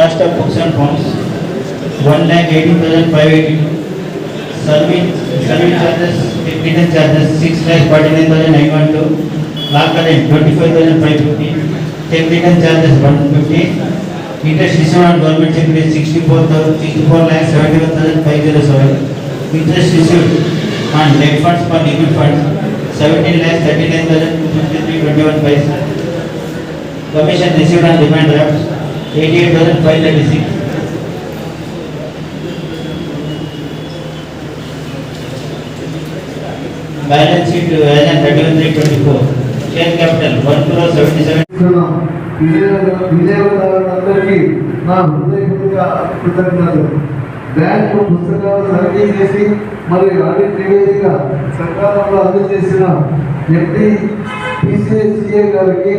Cost of books and forms, one lakh eighteen thousand five eighty-two. Service, service charges, technical charges, six lakh forty-nine thousand nine one two. Lock current, twenty-five thousand five fifty. Technical charges, one fifty. Interest received on government security, sixty-four thousand, sixty-four lakh seventy-one thousand five zero seven. Interest received on debt funds for liquid funds, seventeen lakh thirty-nine thousand two fifty-three twenty-one paisa. Commission received on demand drafts, eighty thousand five thirty six balance sheet thirty one three twenty four share capital one crore seventy seven Vijayawada Vijayawada అందరికీ నా హృదయపూర్వక కృతజ్ఞతలు bank పుస్తకాలు తనిఖీ చేసి మరియు audit నివేదిక సకాలంలో అందజేసిన ఎంపీ పిసిఐసిఏ గారికి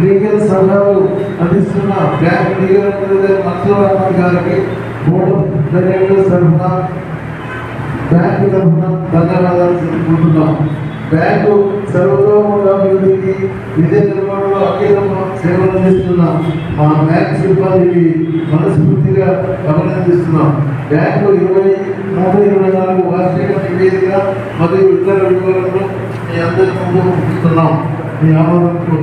లీగల్ సలహాలు అందిస్తున్న బ్యాంక్ లీగల్ అడ్వైజర్ గారికి బోర్డు డైరెక్టర్ తరఫున బ్యాంకు తరఫున ధన్యవాదాలు తెలుపుకుంటున్నాం. బ్యాంకు సర్వతోముఖ అభివృద్ధికి విధి నిర్వహణలో అఖిలం సేవలు అందిస్తున్న మా బ్యాంక్ సిబ్బందికి మనస్ఫూర్తిగా అభినందిస్తున్నాం బ్యాంకు ఇరవై మూడు ఇరవై నాలుగు వార్షిక నివేదిక మరియు ఇతర వివరాలను మీ అందరి ముందు ఉంచుతున్నాం మీ ఆమోదం